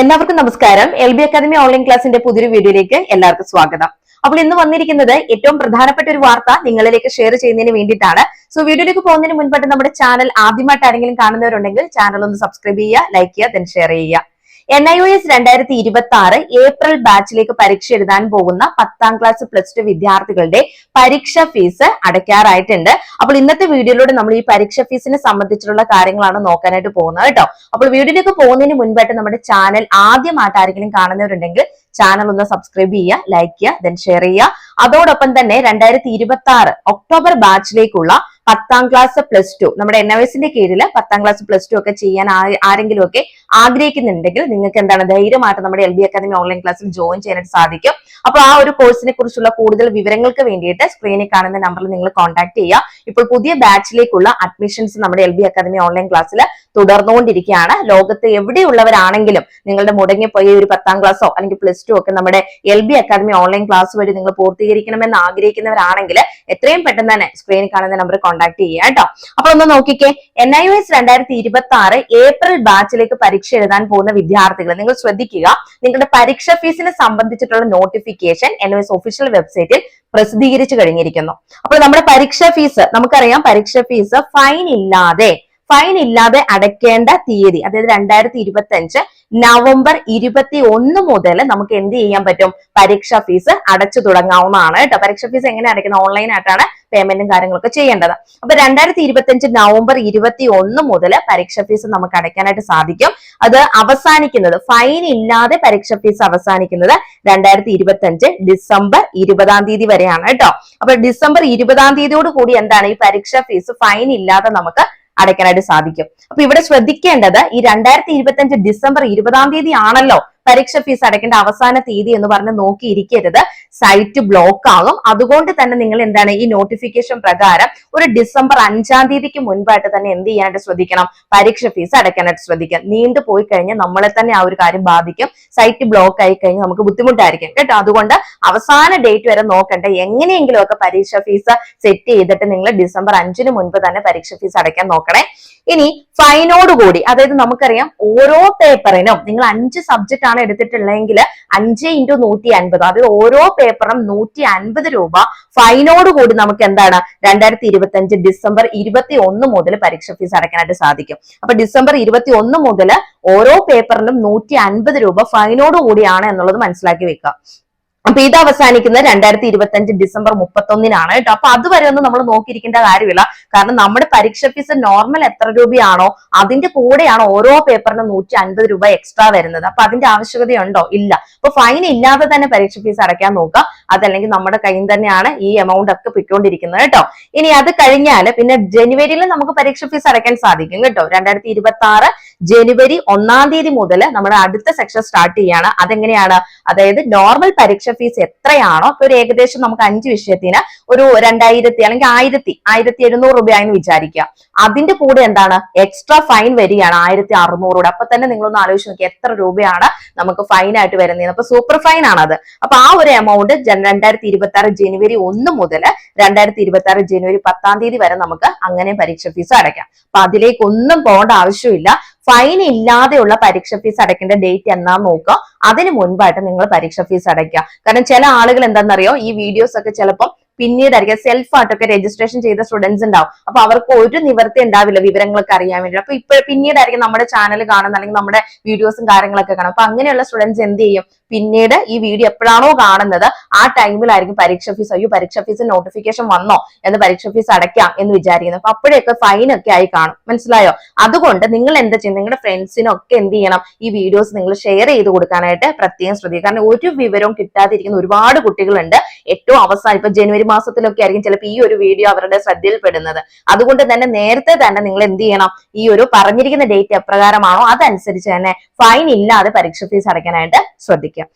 എല്ലാവർക്കും നമസ്കാരം. L B academy online ക്ലാസിന്റെ പുതിയൊരു വീഡിയോയിലേക്ക് എല്ലാവർക്കും സ്വാഗതം. അപ്പോൾ ഇന്ന് വന്നിരിക്കുന്നത് ഏറ്റവും പ്രധാനപ്പെട്ട ഒരു വാർത്ത നിങ്ങളിലേക്ക് ഷെയർ ചെയ്യുന്നതിന് വേണ്ടിയിട്ടാണ്. സോ വീഡിയോയിലേക്ക് പോകുന്നതിന് മുൻപായിട്ട് നമ്മുടെ ചാനൽ ആദ്യമായിട്ട് ആരെങ്കിലും കാണുന്നവരുണ്ടെങ്കിൽ ചാനൽ ഒന്ന് സബ്സ്ക്രൈബ് ചെയ്യുക ലൈക്ക് ചെയ്യുക ദെൻ ഷെയർ ചെയ്യുക. എൻ ഐ ഒ എസ് രണ്ടായിരത്തി ഇരുപത്തി ആറ് ഏപ്രിൽ ബാച്ചിലേക്ക് പരീക്ഷ എഴുതാൻ പോകുന്ന പത്താം ക്ലാസ് പ്ലസ് ടു വിദ്യാർത്ഥികളുടെ പരീക്ഷ ഫീസ് അടയ്ക്കാറായിട്ടുണ്ട്. അപ്പോൾ ഇന്നത്തെ വീഡിയോയിലൂടെ നമ്മൾ ഈ പരീക്ഷ ഫീസിനെ സംബന്ധിച്ചിട്ടുള്ള കാര്യങ്ങളാണ് നോക്കാനായിട്ട് പോകുന്നത് കേട്ടോ. അപ്പോൾ വീഡിയോയിലേക്ക് പോകുന്നതിന് മുൻപായിട്ട് നമ്മുടെ ചാനൽ ആദ്യമായിട്ട് ആരെങ്കിലും കാണുന്നവരുണ്ടെങ്കിൽ ചാനൽ ഒന്ന് സബ്സ്ക്രൈബ് ചെയ്യുക ലൈക്ക് ചെയ്യുക ദെൻ ഷെയർ ചെയ്യുക. അതോടൊപ്പം തന്നെ രണ്ടായിരത്തി ഇരുപത്തി ആറ് ഒക്ടോബർ ബാച്ചിലേക്കുള്ള പത്താം ക്ലാസ് പ്ലസ് ടു നമ്മുടെ എൻ എസിന്റെ കീഴിൽ പത്താം ക്ലാസ് പ്ലസ് ടു ഒക്കെ ചെയ്യാൻ ആരെങ്കിലും ഒക്കെ ആഗ്രഹിക്കുന്നുണ്ടെങ്കിൽ നിങ്ങൾക്ക് എന്താണ് ധൈര്യമായിട്ട് നമ്മുടെ എൽ ബി അക്കാദമി ഓൺലൈൻ ക്ലാസ്സിൽ ജോയിൻ ചെയ്യാനായിട്ട് സാധിക്കും. അപ്പോൾ ആ ഒരു കോഴ്സിനെ കുറിച്ചുള്ള കൂടുതൽ വിവരങ്ങൾക്ക് വേണ്ടിയിട്ട് സ്ക്രീനിൽ കാണുന്ന നമ്പറിൽ നിങ്ങൾ കോൺടാക്ട് ചെയ്യുക. ഇപ്പോൾ പുതിയ ബാച്ചിലേക്കുള്ള അഡ്മിഷൻസ് നമ്മുടെ എൽ ബി അക്കാദമി ഓൺലൈൻ ക്ലാസ്സിൽ തുടർന്നുകൊണ്ടിരിക്കുകയാണ്. ലോകത്ത് എവിടെയുള്ളവരാണെങ്കിലും നിങ്ങളുടെ മുടങ്ങിപ്പോയ ഒരു പത്താം ക്ലാസ്സോ അല്ലെങ്കിൽ പ്ലസ് ടു ഒക്കെ നമ്മുടെ L B academy online class വഴി നിങ്ങൾ പൂർത്തീകരിക്കണമെന്ന് ആഗ്രഹിക്കുന്നവരാണെങ്കിൽ എത്രയും പെട്ടെന്ന് തന്നെ സ്ക്രീനിൽ കാണുന്ന നമ്പർ കോൺടാക്ട് ചെയ്യുക കേട്ടോ. അപ്പൊ ഒന്ന് നോക്കിക്കേ എൻ ഐ എസ് രണ്ടായിരത്തി ഇരുപത്തി ആറ് ഏപ്രിൽ ബാച്ചിലേക്ക് പരീക്ഷ എഴുതാൻ പോകുന്ന വിദ്യാർത്ഥികൾ നിങ്ങൾ ശ്രദ്ധിക്കുക. നിങ്ങളുടെ പരീക്ഷ ഫീസിനെ സംബന്ധിച്ചിട്ടുള്ള notification N I S official വെബ്സൈറ്റിൽ പ്രസിദ്ധീകരിച്ചു കഴിഞ്ഞിരിക്കുന്നു. അപ്പോൾ നമ്മുടെ പരീക്ഷ ഫീസ് നമുക്കറിയാം പരീക്ഷ ഫീസ് ഫൈൻ ഇല്ലാതെ ഫൈൻ ഇല്ലാതെ അടയ്ക്കേണ്ട തീയതി അതായത് രണ്ടായിരത്തി ഇരുപത്തി അഞ്ച് നവംബർ ഇരുപത്തി ഒന്ന് മുതൽ നമുക്ക് എന്ത് ചെയ്യാൻ പറ്റും? പരീക്ഷാ ഫീസ് അടച്ചു തുടങ്ങാവുന്നതാണ് കേട്ടോ. പരീക്ഷാ ഫീസ് എങ്ങനെ അടയ്ക്കുന്നത്? ഓൺലൈൻ ആയിട്ടാണ് പേയ്മെന്റും കാര്യങ്ങളൊക്കെ ചെയ്യേണ്ടത്. അപ്പൊ രണ്ടായിരത്തി ഇരുപത്തി അഞ്ച് നവംബർ ഇരുപത്തി ഒന്ന് മുതൽ പരീക്ഷാ ഫീസ് നമുക്ക് അടയ്ക്കാനായിട്ട് സാധിക്കും. അത് അവസാനിക്കുന്നത് ഫൈൻ ഇല്ലാതെ പരീക്ഷാ ഫീസ് അവസാനിക്കുന്നത് രണ്ടായിരത്തി ഇരുപത്തി അഞ്ച് ഡിസംബർ ഇരുപതാം തീയതി വരെയാണ് കേട്ടോ. അപ്പൊ ഡിസംബർ ഇരുപതാം തീയതിയോട് കൂടി എന്താണ്? ഈ പരീക്ഷാ ഫീസ് ഫൈൻ ഇല്ലാതെ നമുക്ക് അടയ്ക്കാനായിട്ട് സാധിക്കും. അപ്പൊ ഇവിടെ ശ്രദ്ധിക്കേണ്ടത് ഈ രണ്ടായിരത്തി ഇരുപത്തി ഡിസംബർ ഇരുപതാം തീയതി ആണല്ലോ പരീക്ഷ ഫീസ് അടയ്ക്കേണ്ട അവസാന തീയതി എന്ന് പറഞ്ഞ് നോക്കിയിരിക്കരുത്. സൈറ്റ് ബ്ലോക്ക് ആകും. അതുകൊണ്ട് തന്നെ നിങ്ങൾ എന്താണ് ഈ നോട്ടിഫിക്കേഷൻ പ്രകാരം ഒരു ഡിസംബർ അഞ്ചാം തീയതിക്ക് മുൻപായിട്ട് തന്നെ എന്ത് ചെയ്യാനായിട്ട് ശ്രദ്ധിക്കണം? പരീക്ഷ ഫീസ് അടയ്ക്കാനായിട്ട് ശ്രദ്ധിക്കാം നീണ്ടു പോയി കഴിഞ്ഞാൽ നമ്മളെ തന്നെ ആ ഒരു കാര്യം ബാധിക്കും. സൈറ്റ് ബ്ലോക്ക് ആയി കഴിഞ്ഞാൽ നമുക്ക് ബുദ്ധിമുട്ടായിരിക്കും. കേട്ടോ? അതുകൊണ്ട് അവസാന ഡേറ്റ് വരെ നോക്കണ്ട. എങ്ങനെയെങ്കിലും ഒക്കെ പരീക്ഷ ഫീസ് സെറ്റ് ചെയ്തിട്ട് നിങ്ങൾ ഡിസംബർ അഞ്ചിന് മുൻപ് തന്നെ പരീക്ഷ ഫീസ് അടയ്ക്കാൻ നോക്കണേ. ഇനി ഫൈനോടുകൂടി അതായത് നമുക്കറിയാം ഓരോ പേപ്പറിനും നിങ്ങൾ അഞ്ച് സബ്ജക്റ്റ് ആണ് എടുത്തിട്ടുള്ളതെങ്കിൽ അഞ്ച് ഇന്റു നൂറ്റി അൻപത് അതായത് ഓരോ പേപ്പറും നൂറ്റി അൻപത് രൂപ ഫൈനോട് കൂടി നമുക്ക് എന്താണ്? രണ്ടായിരത്തി ഇരുപത്തി അഞ്ച് ഡിസംബർ ഇരുപത്തി ഒന്ന് മുതൽ പരീക്ഷ ഫീസ് അടയ്ക്കാനായിട്ട് സാധിക്കും. അപ്പൊ ഡിസംബർ ഇരുപത്തി ഒന്ന് മുതൽ ഓരോ പേപ്പറിനും നൂറ്റി അൻപത് രൂപ ഫൈനോട് കൂടിയാണ് എന്നുള്ളത് മനസ്സിലാക്കി വെക്കുക. അപ്പൊ ഇത് അവസാനിക്കുന്നത് രണ്ടായിരത്തി ഇരുപത്തി അഞ്ച് ഡിസംബർ മുപ്പത്തൊന്നിനാണ് കേട്ടോ. അപ്പൊ അതുവരെ ഒന്നും നമ്മൾ നോക്കിയിരിക്കേണ്ട കാര്യമില്ല. കാരണം നമ്മുടെ പരീക്ഷ ഫീസ് നോർമൽ എത്ര രൂപയാണോ അതിന്റെ കൂടെയാണ് ഓരോ പേപ്പറിനും നൂറ്റി അൻപത് രൂപ എക്സ്ട്രാ വരുന്നത്. അപ്പൊ അതിന്റെ ആവശ്യകതയുണ്ടോ? ഇല്ല. അപ്പൊ ഫൈൻ ഇല്ലാതെ തന്നെ പരീക്ഷ ഫീസ് അടയ്ക്കാൻ നോക്കുക. അതല്ലെങ്കിൽ നമ്മുടെ കയ്യിൽ തന്നെയാണ് ഈ എമൗണ്ട് ഒക്കെ പൊയ്ക്കൊണ്ടിരിക്കുന്നത് കേട്ടോ. ഇനി അത് കഴിഞ്ഞാൽ പിന്നെ ജനുവരിയിൽ നമുക്ക് പരീക്ഷ ഫീസ് അടയ്ക്കാൻ സാധിക്കും കേട്ടോ. രണ്ടായിരത്തി ഇരുപത്തി ആറ് ജനുവരി ഒന്നാം തീയതി മുതൽ നമ്മുടെ അടുത്ത സെക്ഷൻ സ്റ്റാർട്ട് ചെയ്യാണ്. അതെങ്ങനെയാണ്? അതായത് നോർമൽ പരീക്ഷ ഫീസ് എത്രയാണോ? ഇപ്പൊ ഒരു ഏകദേശം നമുക്ക് അഞ്ച് വിഷയത്തിന് ഒരു രണ്ടായിരത്തി അല്ലെങ്കിൽ ആയിരത്തി ആയിരത്തി എഴുന്നൂറ് രൂപയാണെന്ന് വിചാരിക്കുക. അതിന്റെ കൂടെ എന്താണ്? എക്സ്ട്രാ ഫൈൻ വരികയാണ് ആയിരത്തി രൂപ അപ്പൊ തന്നെ നിങ്ങളൊന്ന് ആലോചിച്ച് നോക്കി എത്ര രൂപയാണ് നമുക്ക് ഫൈൻ ആയിട്ട് വരുന്നത്? അപ്പൊ സൂപ്പർ ഫൈൻ ആണ് അത് അപ്പൊ ആ ഒരു എമൗണ്ട് രണ്ടായിരത്തി ഇരുപത്തി ആറ് ജനുവരി ഒന്ന് മുതൽ രണ്ടായിരത്തി ഇരുപത്തി ആറ് ജനുവരി പത്താം തീയതി വരെ നമുക്ക് അങ്ങനെ പരീക്ഷ ഫീസ് അടയ്ക്കാം. അപ്പൊ അതിലേക്ക് ഒന്നും പോകേണ്ട ആവശ്യമില്ല. ഫൈൻ ഇല്ലാതെയുള്ള പരീക്ഷ ഫീസ് അടയ്ക്കേണ്ട ഡേറ്റ് എന്നാ നോക്കുക. അതിന് മുൻപായിട്ട് നിങ്ങൾ പരീക്ഷ ഫീസ് അടയ്ക്കുക. കാരണം ചില ആളുകൾ എന്താണെന്നറിയോ? ഈ വീഡിയോസ് ഒക്കെ ചിലപ്പോൾ പിന്നീടായിരിക്കും സെൽഫ് ആയിട്ടൊക്കെ രജിസ്ട്രേഷൻ ചെയ്ത സ്റ്റുഡൻസ് ഉണ്ടാവും. അപ്പൊ അവർക്ക് ഒരു നിവർത്തി ഉണ്ടാവില്ല വിവരങ്ങളൊക്കെ അറിയാൻ വേണ്ടി. അപ്പൊ ഇപ്പൊ പിന്നീടായിരിക്കും നമ്മുടെ ചാനൽ കാണുന്നത് അല്ലെങ്കിൽ നമ്മുടെ വീഡിയോസും കാര്യങ്ങളൊക്കെ കാണും അപ്പൊ അങ്ങനെയുള്ള സ്റ്റുഡൻസ് എന്ത് ചെയ്യും? പിന്നീട് ഈ വീഡിയോ എപ്പോഴാണോ കാണുന്നത് ആ ടൈമിലായിരിക്കും പരീക്ഷ ഫീസ് അയ്യോ പരീക്ഷ ഫീസ് നോട്ടിഫിക്കേഷൻ വന്നോ? എന്ന് പരീക്ഷ ഫീസ് അടയ്ക്കാം എന്ന് വിചാരിക്കുന്നു. അപ്പൊ അപ്പോഴൊക്കെ ഫൈൻ ഒക്കെ ആയി കാണും. മനസ്സിലായോ? അതുകൊണ്ട് നിങ്ങൾ എന്താ ചെയ്യുന്നത്? നിങ്ങളുടെ ഫ്രണ്ട്സിനൊക്കെ എന്ത് ചെയ്യണം? ഈ വീഡിയോസ് നിങ്ങൾ ഷെയർ ചെയ്ത് കൊടുക്കാനായിട്ട് പ്രത്യേകം ശ്രദ്ധിക്കുക. കാരണം ഒരു വിവരവും കിട്ടാതിരിക്കുന്ന ഒരുപാട് കുട്ടികളുണ്ട്. ഏറ്റവും അവസാനം ഇപ്പൊ ജനുവരി മാസത്തിലൊക്കെ ആയിരിക്കും ചിലപ്പോൾ ഈ ഒരു വീഡിയോ അവരുടെ ശ്രദ്ധയിൽപ്പെടുന്നത്. അതുകൊണ്ട് തന്നെ നേരത്തെ തന്നെ നിങ്ങൾ എന്ത് ചെയ്യണം? ഈ ഒരു പറഞ്ഞിരിക്കുന്ന ഡേറ്റ് എപ്രകാരമാണോ? അതനുസരിച്ച് തന്നെ ഫൈൻ ഇല്ലാതെ പരീക്ഷ ഫീസ് അടയ്ക്കാനായിട്ട് ശ്രദ്ധിക്കുക.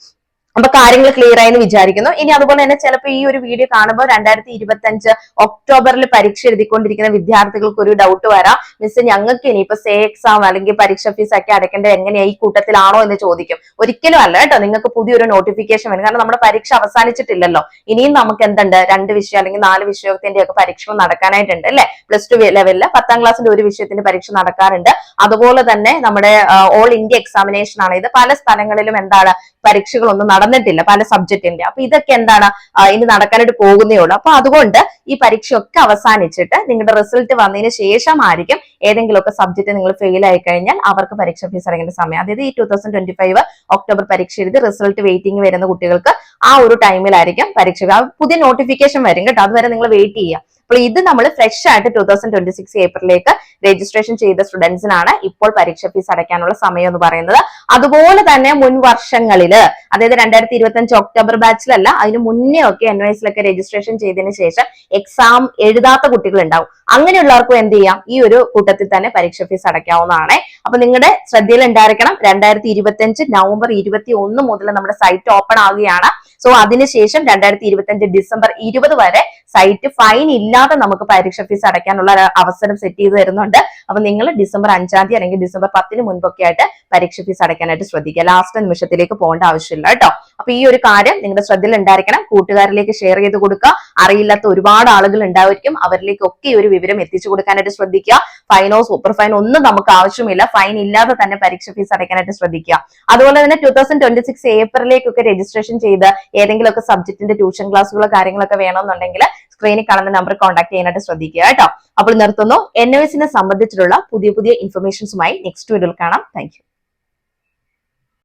അപ്പൊ കാര്യങ്ങൾ ക്ലിയർ ആയെന്ന് വിചാരിക്കുന്നു. ഇനി അതുപോലെ തന്നെ ചിലപ്പോൾ ഈ ഒരു വീഡിയോ കാണുമ്പോൾ രണ്ടായിരത്തി ഇരുപത്തി അഞ്ച് ഒക്ടോബറിൽ പരീക്ഷ എഴുതിക്കൊണ്ടിരിക്കുന്ന വിദ്യാർത്ഥികൾക്ക് ഒരു ഡൗട്ട് വരാം. മിസ് ഞങ്ങൾക്ക് ഇനി ഇപ്പൊ സേ എക്സാം അല്ലെങ്കിൽ പരീക്ഷ ഫീസ് ഒക്കെ അടയ്ക്കേണ്ടത് എങ്ങനെയാ? ഈ കൂട്ടത്തിലാണോ എന്ന് ചോദിക്കും. ഒരിക്കലും അല്ല കേട്ടോ നിങ്ങൾക്ക് പുതിയൊരു നോട്ടിഫിക്കേഷൻ വരും. കാരണം നമ്മുടെ പരീക്ഷ അവസാനിച്ചിട്ടില്ലല്ലോ. ഇനിയും നമുക്ക് എന്തുണ്ട്? രണ്ട് വിഷയം അല്ലെങ്കിൽ നാല് വിഷയത്തിന്റെ ഒക്കെ പരീക്ഷ നടക്കാനായിട്ടുണ്ട് അല്ലെ? പ്ലസ് ടു ലെവലിൽ പത്താം ക്ലാസ്സിന്റെ ഒരു വിഷയത്തിന്റെ പരീക്ഷ നടക്കാറുണ്ട്. അതുപോലെ തന്നെ നമ്മുടെ ഓൾ ഇന്ത്യ എക്സാമിനേഷൻ ആണ്. ഇത് പല സ്ഥലങ്ങളിലും എന്താണ്? പരീക്ഷകളൊന്നും നടന്നിട്ടില്ല പല സബ്ജക്റ്റിന്റെ അപ്പൊ ഇതൊക്കെ എന്താണ് ഇനി നടക്കാനായിട്ട് പോകുന്നേ ഉള്ളൂ. അപ്പൊ അതുകൊണ്ട് ഈ പരീക്ഷയൊക്കെ അവസാനിച്ചിട്ട് നിങ്ങളുടെ റിസൾട്ട് വന്നതിന് ശേഷമായിരിക്കും ഏതെങ്കിലുമൊക്കെ സബ്ജക്റ്റ് നിങ്ങൾ ഫെയിൽ ആയി കഴിഞ്ഞാൽ അവർക്ക് പരീക്ഷ ഫീസ് അടങ്ങേണ്ട സമയം. അതായത് ഈ two thousand twenty five October പരീക്ഷ എഴുതി റിസൾട്ട് വെയിറ്റിംഗ് വരുന്ന കുട്ടികൾക്ക് ആ ഒരു ടൈമിലായിരിക്കും പരീക്ഷ. ആ പുതിയ നോട്ടിഫിക്കേഷൻ വരും കേട്ടോ. അതുവരെ നിങ്ങൾ വെയിറ്റ് ചെയ്യുക. അപ്പോൾ ഇത് നമ്മൾ ഫ്രഷ് ആയിട്ട് ടൂ തൗസൻഡ് ട്വന്റി സിക്സ് ഏപ്രിലേക്ക് രജിസ്ട്രേഷൻ ചെയ്ത സ്റ്റുഡൻസിനാണ് ഇപ്പോൾ പരീക്ഷ ഫീസ് അടയ്ക്കാനുള്ള സമയം എന്ന് പറയുന്നത്. അതുപോലെ തന്നെ മുൻ വർഷങ്ങളിൽ അതായത് രണ്ടായിരത്തി ഇരുപത്തി അഞ്ച് ഒക്ടോബർ ബാച്ചിലല്ല അതിന് മുന്നേ ഒക്കെ എൻ വൈസിലൊക്കെ രജിസ്ട്രേഷൻ ചെയ്തതിന് ശേഷം എക്സാം എഴുതാത്ത കുട്ടികൾ ഉണ്ടാവും അങ്ങനെയുള്ളവർക്കും എന്ത് ചെയ്യാം? ഈ ഒരു കൂട്ടത്തിൽ തന്നെ പരീക്ഷ ഫീസ് അടയ്ക്കാവുന്നതാണ്. അപ്പൊ നിങ്ങളുടെ ശ്രദ്ധയിൽ ഉണ്ടായിരിക്കണം. രണ്ടായിരത്തി ഇരുപത്തി അഞ്ച് നവംബർ ഇരുപത്തി ഒന്ന് മുതൽ നമ്മുടെ സൈറ്റ് ഓപ്പൺ ആവുകയാണ്. സോ അതിനുശേഷം രണ്ടായിരത്തി ഇരുപത്തി അഞ്ച് ഡിസംബർ ഇരുപത് വരെ സൈറ്റ് ഫൈൻ ഇല്ലാതെ നമുക്ക് പരീക്ഷ ഫീസ് അടയ്ക്കാനുള്ള അവസരം സെറ്റ് ചെയ്ത് തരുന്നുണ്ട്. അപ്പൊ നിങ്ങൾ ഡിസംബർ അഞ്ചാം തീയതി അല്ലെങ്കിൽ ഡിസംബർ പത്തിന് മുൻപൊക്കെ ആയിട്ട് പരീക്ഷ ഫീസ് അടയ്ക്കാനായിട്ട് ശ്രദ്ധിക്കുക. ലാസ്റ്റ് നിമിഷത്തിലേക്ക് പോകേണ്ട ആവശ്യമില്ല കേട്ടോ. അപ്പൊ ഈ ഒരു കാര്യം നിങ്ങളുടെ ശ്രദ്ധയിൽ ഉണ്ടായിരിക്കണം. കൂട്ടുകാരിലേക്ക് ഷെയർ ചെയ്ത് കൊടുക്കുക. അറിയില്ലാത്ത ഒരുപാട് ആളുകൾ ഉണ്ടായിരിക്കും അവരിലേക്കൊക്കെ ഒരു വിവരം എത്തിച്ചു കൊടുക്കാനായിട്ട് ശ്രദ്ധിക്കുക. ഫൈനോ സൂപ്പർ ഫൈൻ ഒന്നും നമുക്ക് ആവശ്യമില്ല. ഫൈൻ ഇല്ലാതെ തന്നെ പരീക്ഷ ഫീസ് അടയ്ക്കാനായിട്ട് ശ്രദ്ധിക്കുക. അതുപോലെ തന്നെ ടൂ തൗസൻഡ് ട്വന്റി സിക്സ് ഏപ്രിലേക്കൊക്കെ രജിസ്ട്രേഷൻ ചെയ്ത് ഏതെങ്കിലുമൊക്കെ സബ്ജക്റ്റിന്റെ ട്യൂഷൻ ക്ലാസ്സുകളോ കാര്യങ്ങളൊക്കെ വേണമെന്നുണ്ടെങ്കിൽ സ്ക്രീനിൽ കാണുന്ന നമ്പർ കോൺടാക്ട് ചെയ്യാനായിട്ട് ശ്രദ്ധിക്കുക കേട്ടോ. അപ്പോൾ നിർത്തുന്നു. എൻ എസിനെ സംബന്ധിച്ചിട്ടുള്ള പുതിയ പുതിയ ഇൻഫർമേഷൻസുമായി നെക്സ്റ്റ് വീഡിയോയിൽ കാണാം. താങ്ക്